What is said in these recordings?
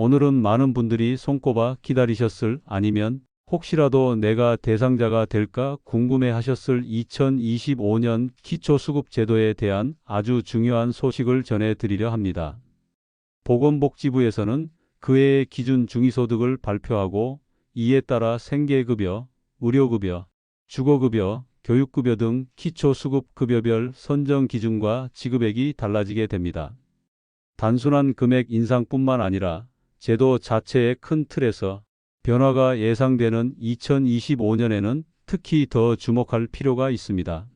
오늘은 많은 분들이 손꼽아 기다리셨을 아니면 혹시라도 내가 대상자가 될까 궁금해 하셨을 2025년 기초수급 제도에 대한 아주 중요한 소식을 전해 드리려 합니다. 보건복지부에서는 그해의 기준 중위소득을 발표하고 이에 따라 생계급여, 의료급여, 주거급여, 교육급여 등 기초수급급여별 선정 기준과 지급액이 달라지게 됩니다. 단순한 금액 인상뿐만 아니라 제도 자체의 큰 틀에서 변화가 예상되는 2025년에는 특히 더 주목할 필요가 있습니다.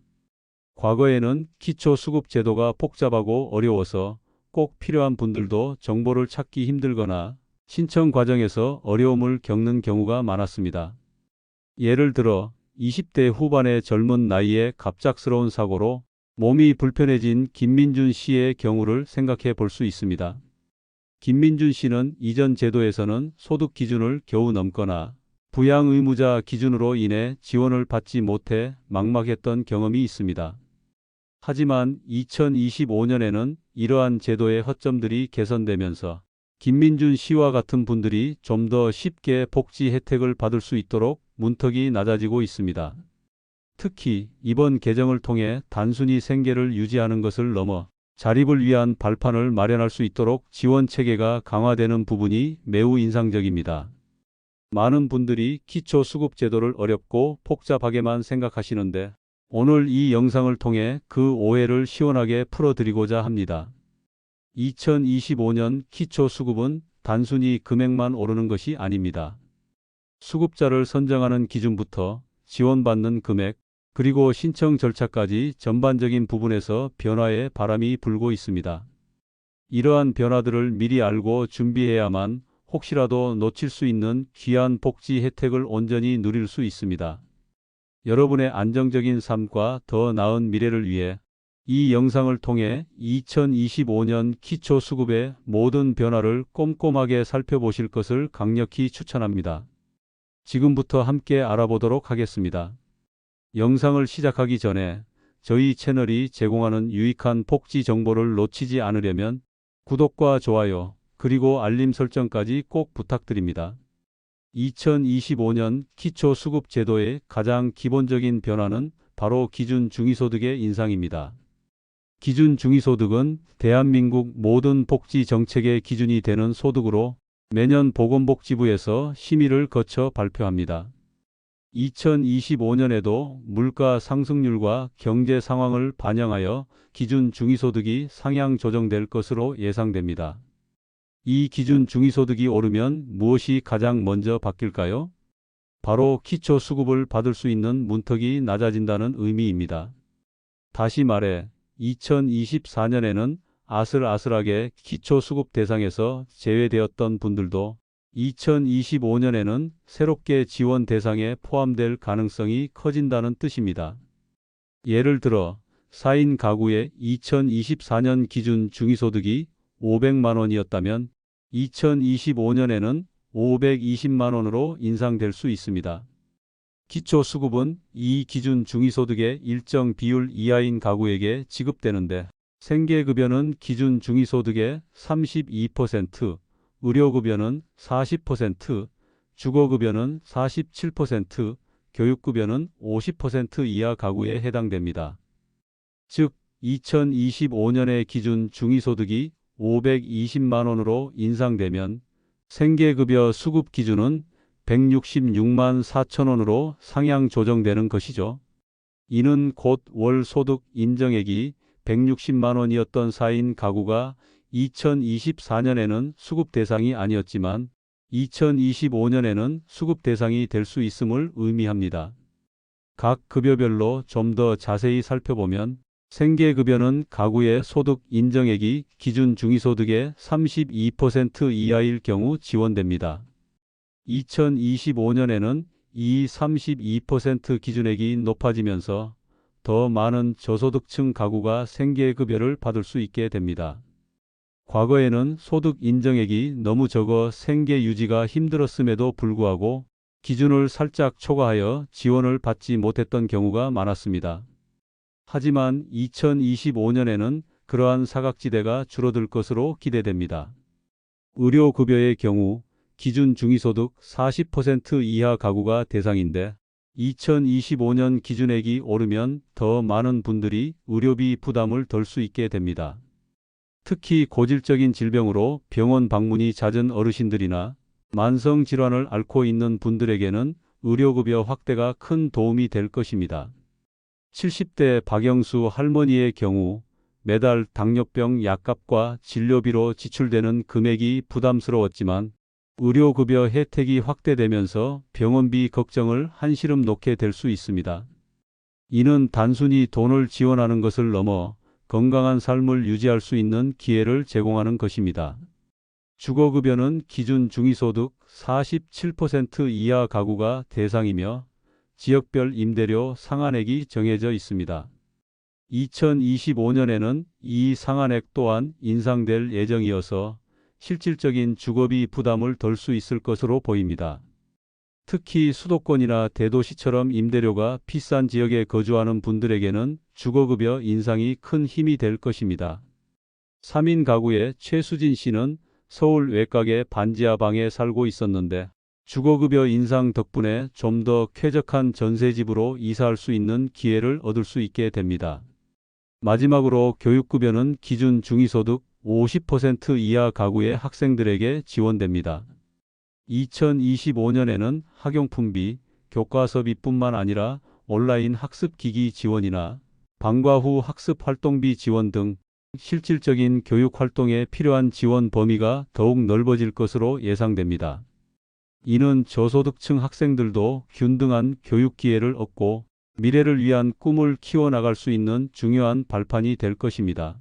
과거에는 기초수급 제도가 복잡하고 어려워서 꼭 필요한 분들도 정보를 찾기 힘들거나 신청 과정에서 어려움을 겪는 경우가 많았습니다. 예를 들어 20대 후반의 젊은 나이에 갑작스러운 사고로 몸이 불편해진 김민준 씨의 경우를 생각해 볼 수 있습니다. 김민준 씨는 이전 제도에서는 소득 기준을 겨우 넘거나 부양 의무자 기준으로 인해 지원을 받지 못해 막막했던 경험이 있습니다. 하지만 2025년에는 이러한 제도의 허점들이 개선되면서 김민준 씨와 같은 분들이 좀 더 쉽게 복지 혜택을 받을 수 있도록 문턱이 낮아지고 있습니다. 특히 이번 개정을 통해 단순히 생계를 유지하는 것을 넘어 자립을 위한 발판을 마련할 수 있도록 지원 체계가 강화되는 부분이 매우 인상적입니다. 많은 분들이 기초 수급 제도를 어렵고 복잡하게만 생각하시는데 오늘 이 영상을 통해 그 오해를 시원하게 풀어드리고자 합니다. 2025년 기초 수급은 단순히 금액만 오르는 것이 아닙니다. 수급자를 선정하는 기준부터 지원받는 금액, 그리고 신청 절차까지 전반적인 부분에서 변화의 바람이 불고 있습니다. 이러한 변화들을 미리 알고 준비해야만 혹시라도 놓칠 수 있는 귀한 복지 혜택을 온전히 누릴 수 있습니다. 여러분의 안정적인 삶과 더 나은 미래를 위해 이 영상을 통해 2025년 기초수급의 모든 변화를 꼼꼼하게 살펴보실 것을 강력히 추천합니다. 지금부터 함께 알아보도록 하겠습니다. 영상을 시작하기 전에 저희 채널이 제공하는 유익한 복지 정보를 놓치지 않으려면 구독과 좋아요, 그리고 알림 설정까지 꼭 부탁드립니다. 2025년 기초수급 제도의 가장 기본적인 변화는 바로 기준 중위소득의 인상입니다. 기준 중위소득은 대한민국 모든 복지 정책의 기준이 되는 소득으로 매년 보건복지부에서 심의를 거쳐 발표합니다. 2025년에도 물가 상승률과 경제 상황을 반영하여 기준 중위소득이 상향 조정될 것으로 예상됩니다. 이 기준 중위소득이 오르면 무엇이 가장 먼저 바뀔까요? 바로 기초 수급을 받을 수 있는 문턱이 낮아진다는 의미입니다. 다시 말해 2024년에는 아슬아슬하게 기초 수급 대상에서 제외되었던 분들도 2025년에는 새롭게 지원 대상에 포함될 가능성이 커진다는 뜻입니다. 예를 들어 4인 가구의 2024년 기준 중위소득이 500만 원이었다면 2025년에는 520만 원으로 인상될 수 있습니다. 기초수급은 이 기준 중위소득의 일정 비율 이하인 가구에게 지급되는데 생계급여는 기준 중위소득의 32%, 의료급여는 40%, 주거급여는 47%, 교육급여는 50% 이하 가구에 해당됩니다. 즉, 2025년의 기준 중위소득이 520만 원으로 인상되면 생계급여 수급 기준은 166만 4천 원으로 상향 조정되는 것이죠. 이는 곧 월 소득 인정액이 160만 원이었던 4인 가구가 2024년에는 수급 대상이 아니었지만 2025년에는 수급 대상이 될 수 있음을 의미합니다. 각 급여별로 좀 더 자세히 살펴보면 생계급여는 가구의 소득 인정액이 기준 중위소득의 32% 이하일 경우 지원됩니다. 2025년에는 이 32% 기준액이 높아지면서 더 많은 저소득층 가구가 생계급여를 받을 수 있게 됩니다. 과거에는 소득 인정액이 너무 적어 생계 유지가 힘들었음에도 불구하고 기준을 살짝 초과하여 지원을 받지 못했던 경우가 많았습니다. 하지만 2025년에는 그러한 사각지대가 줄어들 것으로 기대됩니다. 의료급여의 경우 기준 중위소득 40% 이하 가구가 대상인데 2025년 기준액이 오르면 더 많은 분들이 의료비 부담을 덜 수 있게 됩니다. 특히 고질적인 질병으로 병원 방문이 잦은 어르신들이나 만성 질환을 앓고 있는 분들에게는 의료급여 확대가 큰 도움이 될 것입니다. 70대 박영수 할머니의 경우 매달 당뇨병 약값과 진료비로 지출되는 금액이 부담스러웠지만 의료급여 혜택이 확대되면서 병원비 걱정을 한시름 놓게 될 수 있습니다. 이는 단순히 돈을 지원하는 것을 넘어 건강한 삶을 유지할 수 있는 기회를 제공하는 것입니다. 주거급여는 기준 중위소득 47% 이하 가구가 대상이며 지역별 임대료 상한액이 정해져 있습니다. 2025년에는 이 상한액 또한 인상될 예정이어서 실질적인 주거비 부담을 덜 수 있을 것으로 보입니다. 특히 수도권이나 대도시처럼 임대료가 비싼 지역에 거주하는 분들에게는 주거급여 인상이 큰 힘이 될 것입니다. 3인 가구의 최수진 씨는 서울 외곽의 반지하 방에 살고 있었는데 주거급여 인상 덕분에 좀 더 쾌적한 전세집으로 이사할 수 있는 기회를 얻을 수 있게 됩니다. 마지막으로 교육급여는 기준 중위소득 50% 이하 가구의 학생들에게 지원됩니다. 2025년에는 학용품비, 교과서비뿐만 아니라 온라인 학습기기 지원이나 방과 후 학습 활동비 지원 등 실질적인 교육 활동에 필요한 지원 범위가 더욱 넓어질 것으로 예상됩니다. 이는 저소득층 학생들도 균등한 교육 기회를 얻고 미래를 위한 꿈을 키워나갈 수 있는 중요한 발판이 될 것입니다.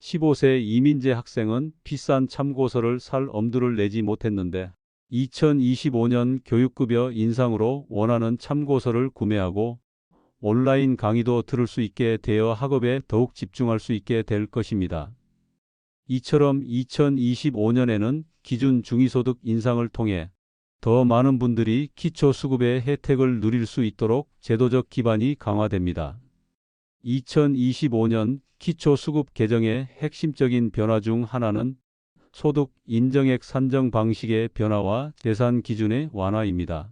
15세 이민재 학생은 비싼 참고서를 살 엄두를 내지 못했는데 2025년 교육급여 인상으로 원하는 참고서를 구매하고 온라인 강의도 들을 수 있게 되어 학업에 더욱 집중할 수 있게 될 것입니다. 이처럼 2025년에는 기준 중위소득 인상을 통해 더 많은 분들이 기초 수급의 혜택을 누릴 수 있도록 제도적 기반이 강화됩니다. 2025년 기초 수급 개정의 핵심적인 변화 중 하나는 소득 인정액 산정 방식의 변화와 계산 기준의 완화입니다.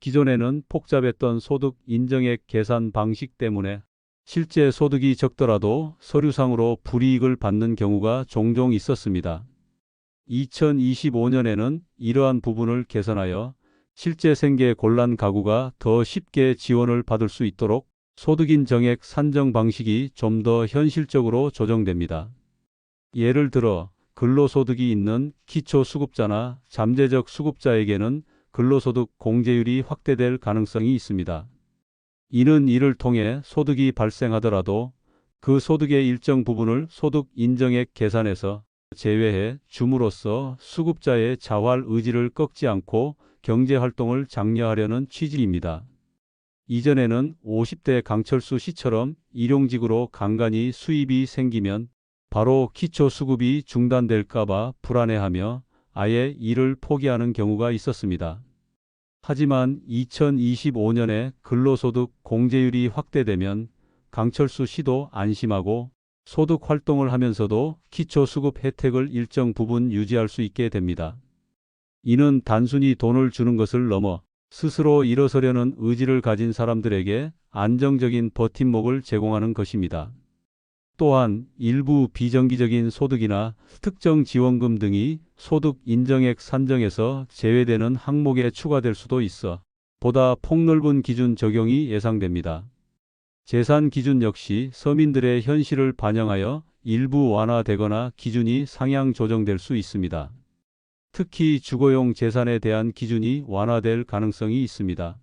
기존에는 복잡했던 소득 인정액 계산 방식 때문에 실제 소득이 적더라도 서류상으로 불이익을 받는 경우가 종종 있었습니다. 2025년에는 이러한 부분을 개선하여 실제 생계 곤란 가구가 더 쉽게 지원을 받을 수 있도록 소득인 정액 산정 방식이 좀 더 현실적으로 조정됩니다. 예를 들어 근로소득이 있는 기초수급자나 잠재적 수급자에게는 근로소득 공제율이 확대될 가능성이 있습니다. 이는 이를 통해 소득이 발생하더라도 그 소득의 일정 부분을 소득 인정액 계산에서 제외해 줌으로써 수급자의 자활 의지를 꺾지 않고 경제 활동을 장려하려는 취지입니다. 이전에는 50대 강철수 씨처럼 일용직으로 간간히 수입이 생기면 바로 기초 수급이 중단될까봐 불안해하며 아예 일을 포기하는 경우가 있었습니다. 하지만 2025년에 근로소득 공제율이 확대되면 강철수 씨도 안심하고 소득 활동을 하면서도 기초수급 혜택을 일정 부분 유지할 수 있게 됩니다. 이는 단순히 돈을 주는 것을 넘어 스스로 일어서려는 의지를 가진 사람들에게 안정적인 버팀목을 제공하는 것입니다. 또한 일부 비정기적인 소득이나 특정 지원금 등이 소득 인정액 산정에서 제외되는 항목에 추가될 수도 있어 보다 폭넓은 기준 적용이 예상됩니다. 재산 기준 역시 서민들의 현실을 반영하여 일부 완화되거나 기준이 상향 조정될 수 있습니다. 특히 주거용 재산에 대한 기준이 완화될 가능성이 있습니다.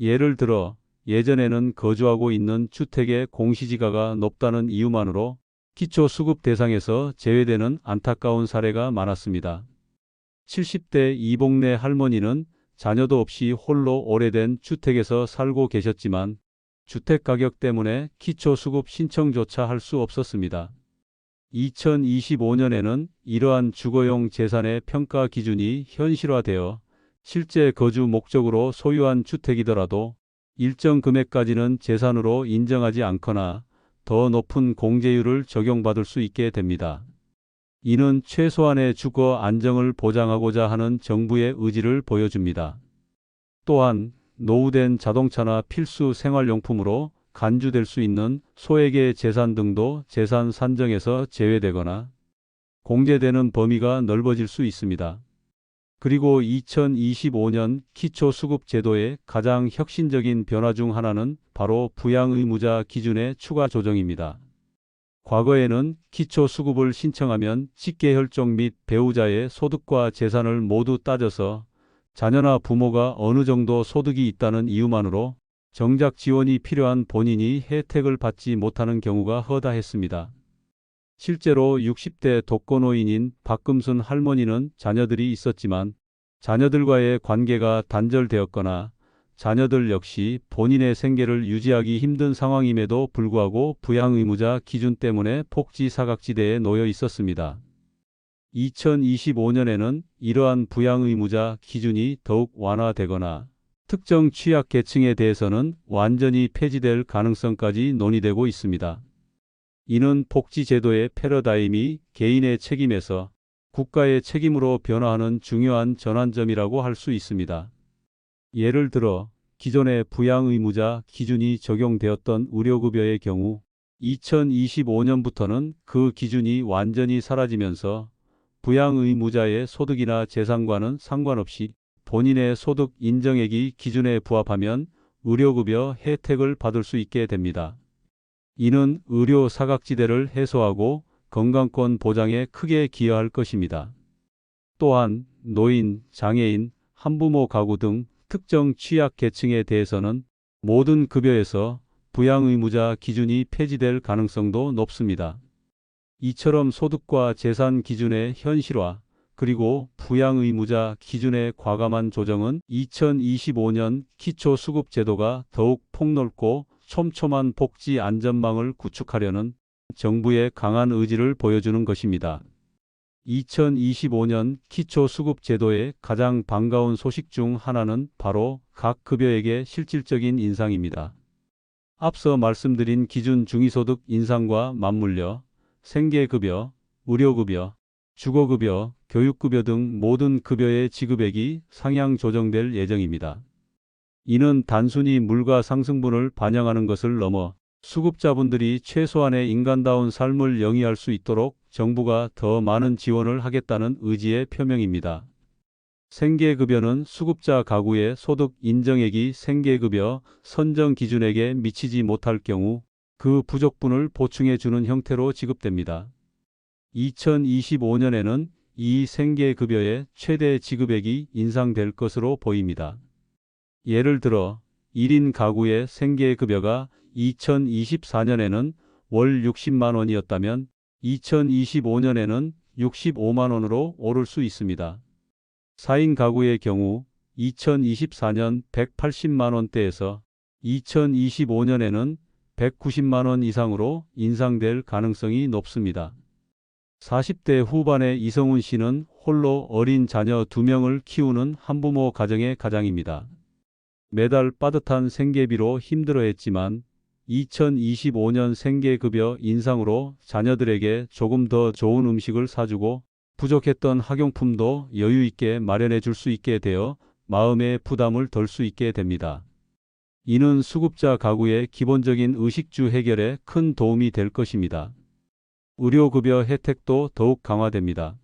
예를 들어 예전에는 거주하고 있는 주택의 공시지가가 높다는 이유만으로 기초 수급 대상에서 제외되는 안타까운 사례가 많았습니다. 70대 이복래 할머니는 자녀도 없이 홀로 오래된 주택에서 살고 계셨지만 주택 가격 때문에 기초 수급 신청조차 할 수 없었습니다. 2025년에는 이러한 주거용 재산의 평가 기준이 현실화되어 실제 거주 목적으로 소유한 주택이더라도 일정 금액까지는 재산으로 인정하지 않거나 더 높은 공제율을 적용받을 수 있게 됩니다. 이는 최소한의 주거 안정을 보장하고자 하는 정부의 의지를 보여줍니다. 또한 노후된 자동차나 필수 생활용품으로 간주될 수 있는 소액의 재산 등도 재산 산정에서 제외되거나 공제되는 범위가 넓어질 수 있습니다. 그리고 2025년 기초수급 제도의 가장 혁신적인 변화 중 하나는 바로 부양의무자 기준의 추가 조정입니다. 과거에는 기초수급을 신청하면 직계혈족 및 배우자의 소득과 재산을 모두 따져서 자녀나 부모가 어느 정도 소득이 있다는 이유만으로 정작 지원이 필요한 본인이 혜택을 받지 못하는 경우가 허다했습니다. 실제로 60대 독거노인인 박금순 할머니는 자녀들이 있었지만 자녀들과의 관계가 단절되었거나 자녀들 역시 본인의 생계를 유지하기 힘든 상황임에도 불구하고 부양의무자 기준 때문에 복지 사각지대에 놓여 있었습니다. 2025년에는 이러한 부양의무자 기준이 더욱 완화되거나 특정 취약계층에 대해서는 완전히 폐지될 가능성까지 논의되고 있습니다. 이는 복지제도의 패러다임이 개인의 책임에서 국가의 책임으로 변화하는 중요한 전환점이라고 할 수 있습니다. 예를 들어 기존의 부양의무자 기준이 적용되었던 의료급여의 경우 2025년부터는 그 기준이 완전히 사라지면서 부양의무자의 소득이나 재산과는 상관없이 본인의 소득 인정액이 기준에 부합하면 의료급여 혜택을 받을 수 있게 됩니다. 이는 의료 사각지대를 해소하고 건강권 보장에 크게 기여할 것입니다. 또한 노인, 장애인, 한부모 가구 등 특정 취약 계층에 대해서는 모든 급여에서 부양 의무자 기준이 폐지될 가능성도 높습니다. 이처럼 소득과 재산 기준의 현실화, 그리고 부양 의무자 기준의 과감한 조정은 2025년 기초수급제도가 더욱 폭넓고 촘촘한 복지 안전망을 구축하려는 정부의 강한 의지를 보여주는 것입니다. 2025년 기초수급제도의 가장 반가운 소식 중 하나는 바로 각 급여액의 실질적인 인상입니다. 앞서 말씀드린 기준 중위소득 인상과 맞물려 생계급여, 의료급여, 주거급여, 교육급여 등 모든 급여의 지급액이 상향 조정될 예정입니다. 이는 단순히 물가 상승분을 반영하는 것을 넘어 수급자분들이 최소한의 인간다운 삶을 영위할 수 있도록 정부가 더 많은 지원을 하겠다는 의지의 표명입니다. 생계급여는 수급자 가구의 소득 인정액이 생계급여 선정 기준액에 미치지 못할 경우 그 부족분을 보충해 주는 형태로 지급됩니다. 2025년에는 이 생계급여의 최대 지급액이 인상될 것으로 보입니다. 예를 들어 1인 가구의 생계급여가 2024년에는 월 60만 원이었다면 2025년에는 65만 원으로 오를 수 있습니다. 4인 가구의 경우 2024년 180만 원대에서 2025년에는 190만 원 이상으로 인상될 가능성이 높습니다. 40대 후반의 이성훈 씨는 홀로 어린 자녀 2명을 키우는 한부모 가정의 가장입니다. 매달 빠듯한 생계비로 힘들어했지만 2025년 생계급여 인상으로 자녀들에게 조금 더 좋은 음식을 사주고 부족했던 학용품도 여유 있게 마련해 줄 수 있게 되어 마음의 부담을 덜 수 있게 됩니다. 이는 수급자 가구의 기본적인 의식주 해결에 큰 도움이 될 것입니다. 의료급여 혜택도 더욱 강화됩니다.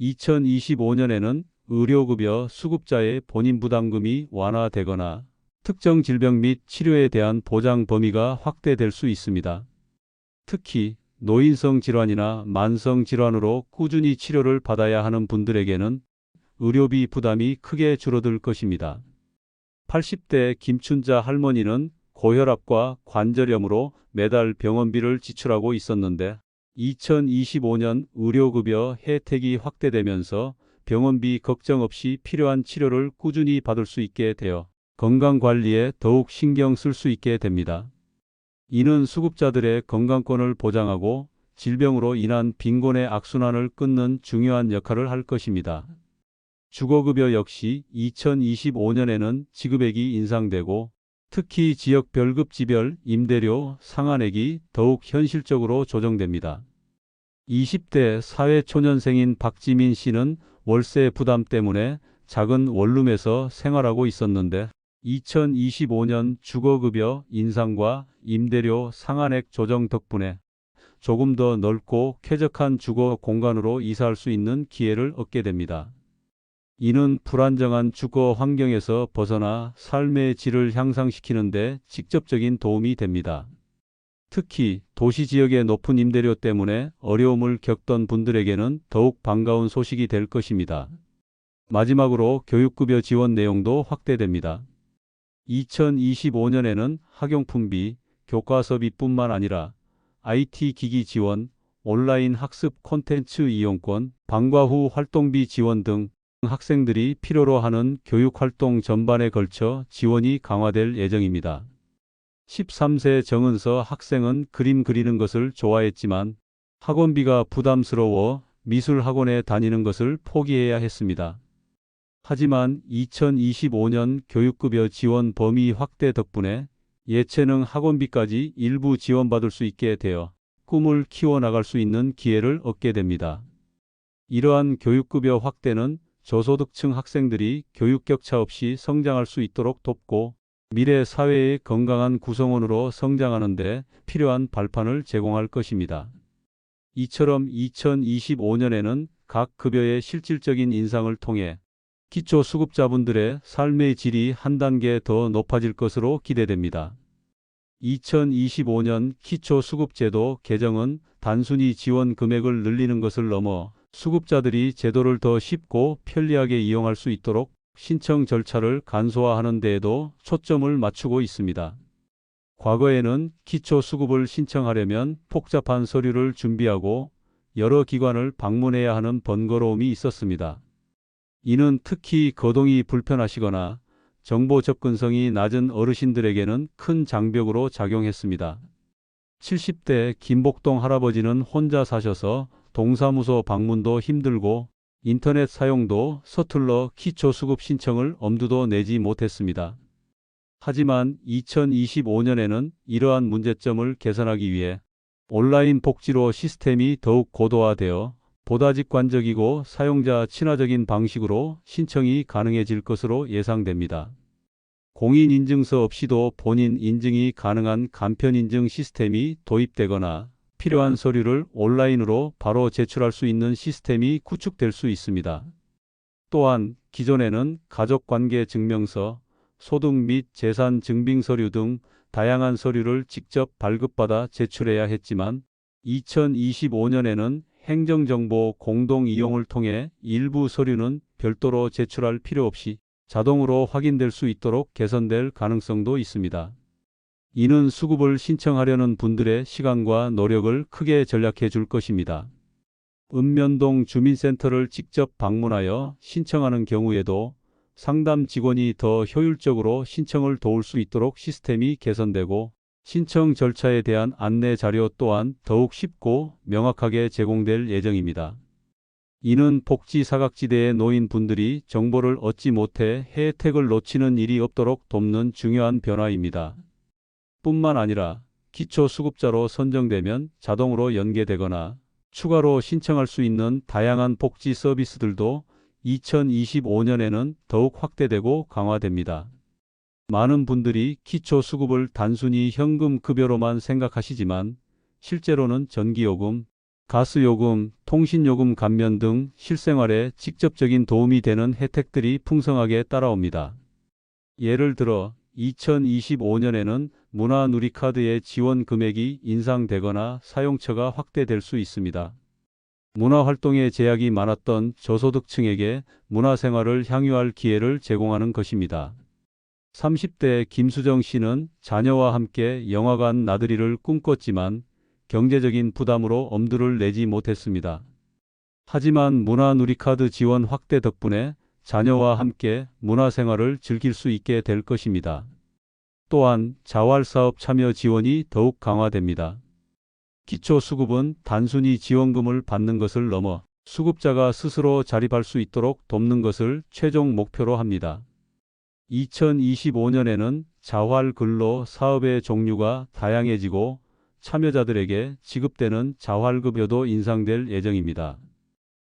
2025년에는 의료급여 수급자의 본인 부담금이 완화되거나 특정 질병 및 치료에 대한 보장 범위가 확대될 수 있습니다. 특히 노인성 질환이나 만성 질환으로 꾸준히 치료를 받아야 하는 분들에게는 의료비 부담이 크게 줄어들 것입니다. 80대 김춘자 할머니는 고혈압과 관절염으로 매달 병원비를 지출하고 있었는데 2025년 의료급여 혜택이 확대되면서 병원비 걱정 없이 필요한 치료를 꾸준히 받을 수 있게 되어 건강관리에 더욱 신경 쓸 수 있게 됩니다. 이는 수급자들의 건강권을 보장하고 질병으로 인한 빈곤의 악순환을 끊는 중요한 역할을 할 것입니다. 주거급여 역시 2025년에는 지급액이 인상되고 특히 지역 별 급지별 임대료 상한액이 더욱 현실적으로 조정됩니다. 20대 사회초년생인 박지민 씨는 월세 부담 때문에 작은 원룸에서 생활하고 있었는데 2025년 주거급여 인상과 임대료 상한액 조정 덕분에 조금 더 넓고 쾌적한 주거 공간으로 이사할 수 있는 기회를 얻게 됩니다. 이는 불안정한 주거 환경에서 벗어나 삶의 질을 향상시키는 데 직접적인 도움이 됩니다. 특히 도시 지역의 높은 임대료 때문에 어려움을 겪던 분들에게는 더욱 반가운 소식이 될 것입니다. 마지막으로 교육급여 지원 내용도 확대됩니다. 2025년에는 학용품비, 교과서비뿐만 아니라 IT 기기 지원, 온라인 학습 콘텐츠 이용권, 방과 후 활동비 지원 등 학생들이 필요로 하는 교육 활동 전반에 걸쳐 지원이 강화될 예정입니다. 13세 정은서 학생은 그림 그리는 것을 좋아했지만 학원비가 부담스러워 미술 학원에 다니는 것을 포기해야 했습니다. 하지만 2025년 교육급여 지원 범위 확대 덕분에 예체능 학원비까지 일부 지원받을 수 있게 되어 꿈을 키워나갈 수 있는 기회를 얻게 됩니다. 이러한 교육급여 확대는 저소득층 학생들이 교육 격차 없이 성장할 수 있도록 돕고 미래 사회의 건강한 구성원으로 성장하는 데 필요한 발판을 제공할 것입니다. 이처럼 2025년에는 각 급여의 실질적인 인상을 통해 기초 수급자분들의 삶의 질이 한 단계 더 높아질 것으로 기대됩니다. 2025년 기초 수급제도 개정은 단순히 지원 금액을 늘리는 것을 넘어 수급자들이 제도를 더 쉽고 편리하게 이용할 수 있도록 신청 절차를 간소화하는 데에도 초점을 맞추고 있습니다. 과거에는 기초 수급을 신청하려면 복잡한 서류를 준비하고 여러 기관을 방문해야 하는 번거로움이 있었습니다. 이는 특히 거동이 불편하시거나 정보 접근성이 낮은 어르신들에게는 큰 장벽으로 작용했습니다. 70대 김복동 할아버지는 혼자 사셔서 동사무소 방문도 힘들고 인터넷 사용도 서툴러 기초 수급 신청을 엄두도 내지 못했습니다. 하지만 2025년에는 이러한 문제점을 개선하기 위해 온라인 복지로 시스템이 더욱 고도화되어 보다 직관적이고 사용자 친화적인 방식으로 신청이 가능해질 것으로 예상됩니다. 공인인증서 없이도 본인 인증이 가능한 간편인증 시스템이 도입되거나 필요한 서류를 온라인으로 바로 제출할 수 있는 시스템이 구축될 수 있습니다. 또한 기존에는 가족관계 증명서, 소득 및 재산 증빙 서류 등 다양한 서류를 직접 발급받아 제출해야 했지만 2025년에는 행정정보 공동 이용을 통해 일부 서류는 별도로 제출할 필요 없이 자동으로 확인될 수 있도록 개선될 가능성도 있습니다. 이는 수급을 신청하려는 분들의 시간과 노력을 크게 절약해 줄 것입니다. 읍면동 주민센터를 직접 방문하여 신청하는 경우에도 상담 직원이 더 효율적으로 신청을 도울 수 있도록 시스템이 개선되고 신청 절차에 대한 안내 자료 또한 더욱 쉽고 명확하게 제공될 예정입니다. 이는 복지 사각지대에 놓인 분들이 정보를 얻지 못해 혜택을 놓치는 일이 없도록 돕는 중요한 변화입니다. 뿐만 아니라 기초 수급자로 선정되면 자동으로 연계되거나 추가로 신청할 수 있는 다양한 복지 서비스들도 2025년에는 더욱 확대되고 강화됩니다. 많은 분들이 기초 수급을 단순히 현금 급여로만 생각하시지만 실제로는 전기요금, 가스요금, 통신요금 감면 등 실생활에 직접적인 도움이 되는 혜택들이 풍성하게 따라옵니다. 예를 들어 2025년에는 문화누리카드의 지원 금액이 인상되거나 사용처가 확대될 수 있습니다. 문화활동에 제약이 많았던 저소득층에게 문화생활을 향유할 기회를 제공하는 것입니다. 30대 김수정 씨는 자녀와 함께 영화관 나들이를 꿈꿨지만 경제적인 부담으로 엄두를 내지 못했습니다. 하지만 문화누리카드 지원 확대 덕분에 자녀와 함께 문화생활을 즐길 수 있게 될 것입니다. 또한 자활사업 참여 지원이 더욱 강화됩니다. 기초수급은 단순히 지원금을 받는 것을 넘어 수급자가 스스로 자립할 수 있도록 돕는 것을 최종 목표로 합니다. 2025년에는 자활 근로 사업의 종류가 다양해지고 참여자들에게 지급되는 자활급여도 인상될 예정입니다.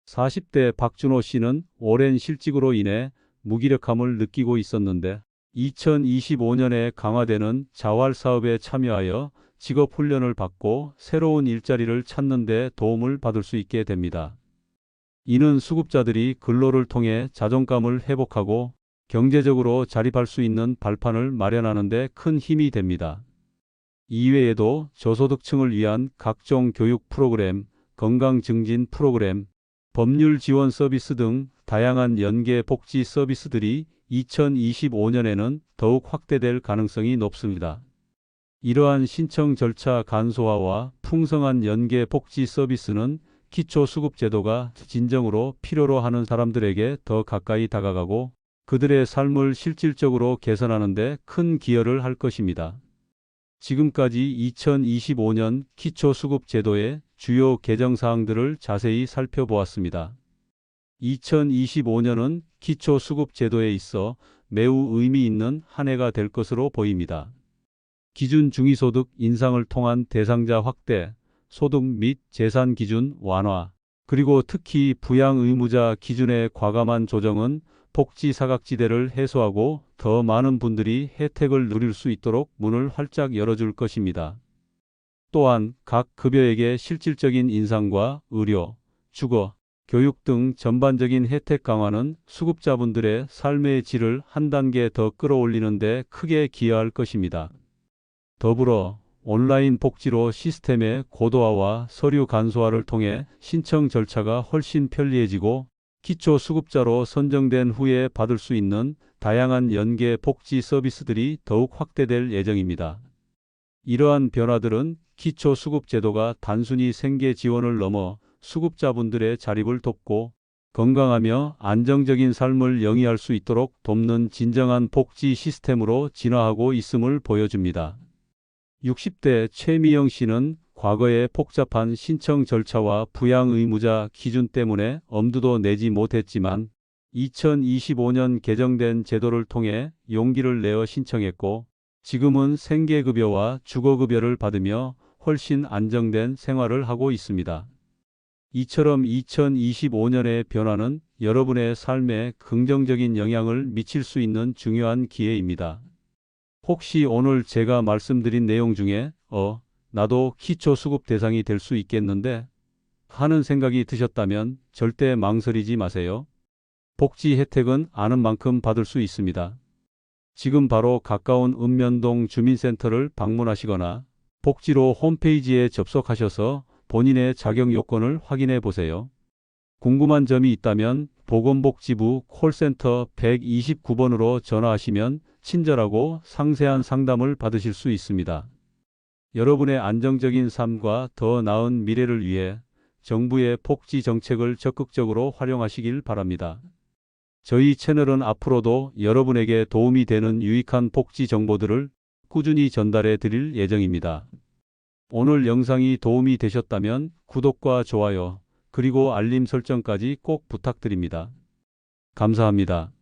40대 박준호 씨는 오랜 실직으로 인해 무기력함을 느끼고 있었는데 2025년에 강화되는 자활 사업에 참여하여 직업 훈련을 받고 새로운 일자리를 찾는 데 도움을 받을 수 있게 됩니다. 이는 수급자들이 근로를 통해 자존감을 회복하고 경제적으로 자립할 수 있는 발판을 마련하는 데 큰 힘이 됩니다. 이외에도 저소득층을 위한 각종 교육 프로그램, 건강 증진 프로그램, 법률 지원 서비스 등 다양한 연계 복지 서비스들이 2025년에는 더욱 확대될 가능성이 높습니다. 이러한 신청 절차 간소화와 풍성한 연계 복지 서비스는 기초수급 제도가 진정으로 필요로 하는 사람들에게 더 가까이 다가가고 그들의 삶을 실질적으로 개선하는 데 큰 기여를 할 것입니다. 지금까지 2025년 기초수급 제도의 주요 개정 사항들을 자세히 살펴보았습니다. 2025년은 기초수급 제도에 있어 매우 의미 있는 한 해가 될 것으로 보입니다. 기준 중위소득 인상을 통한 대상자 확대, 소득 및 재산 기준 완화, 그리고 특히 부양 의무자 기준의 과감한 조정은 복지 사각지대를 해소하고 더 많은 분들이 혜택을 누릴 수 있도록 문을 활짝 열어줄 것입니다. 또한 각 급여액의 실질적인 인상과 의료, 주거, 교육 등 전반적인 혜택 강화는 수급자분들의 삶의 질을 한 단계 더 끌어올리는 데 크게 기여할 것입니다. 더불어 온라인 복지로 시스템의 고도화와 서류 간소화를 통해 신청 절차가 훨씬 편리해지고 기초 수급자로 선정된 후에 받을 수 있는 다양한 연계 복지 서비스들이 더욱 확대될 예정입니다. 이러한 변화들은 기초 수급 제도가 단순히 생계 지원을 넘어 수급자분들의 자립을 돕고 건강하며 안정적인 삶을 영위할 수 있도록 돕는 진정한 복지 시스템으로 진화하고 있음을 보여줍니다. 60대 최미영 씨는 과거의 복잡한 신청 절차와 부양 의무자 기준 때문에 엄두도 내지 못했지만 2025년 개정된 제도를 통해 용기를 내어 신청했고 지금은 생계급여와 주거급여를 받으며 훨씬 안정된 생활을 하고 있습니다. 이처럼 2025년의 변화는 여러분의 삶에 긍정적인 영향을 미칠 수 있는 중요한 기회입니다. 혹시 오늘 제가 말씀드린 내용 중에 어, 나도 기초 수급 대상이 될 수 있겠는데 하는 생각이 드셨다면 절대 망설이지 마세요. 복지 혜택은 아는 만큼 받을 수 있습니다. 지금 바로 가까운 읍면동 주민센터를 방문하시거나 복지로 홈페이지에 접속하셔서 본인의 자격 요건을 확인해 보세요. 궁금한 점이 있다면 보건복지부 콜센터 129번으로 전화하시면 친절하고 상세한 상담을 받으실 수 있습니다. 여러분의 안정적인 삶과 더 나은 미래를 위해 정부의 복지 정책을 적극적으로 활용하시길 바랍니다. 저희 채널은 앞으로도 여러분에게 도움이 되는 유익한 복지 정보들을 꾸준히 전달해 드릴 예정입니다. 오늘 영상이 도움이 되셨다면 구독과 좋아요, 그리고 알림 설정까지 꼭 부탁드립니다. 감사합니다.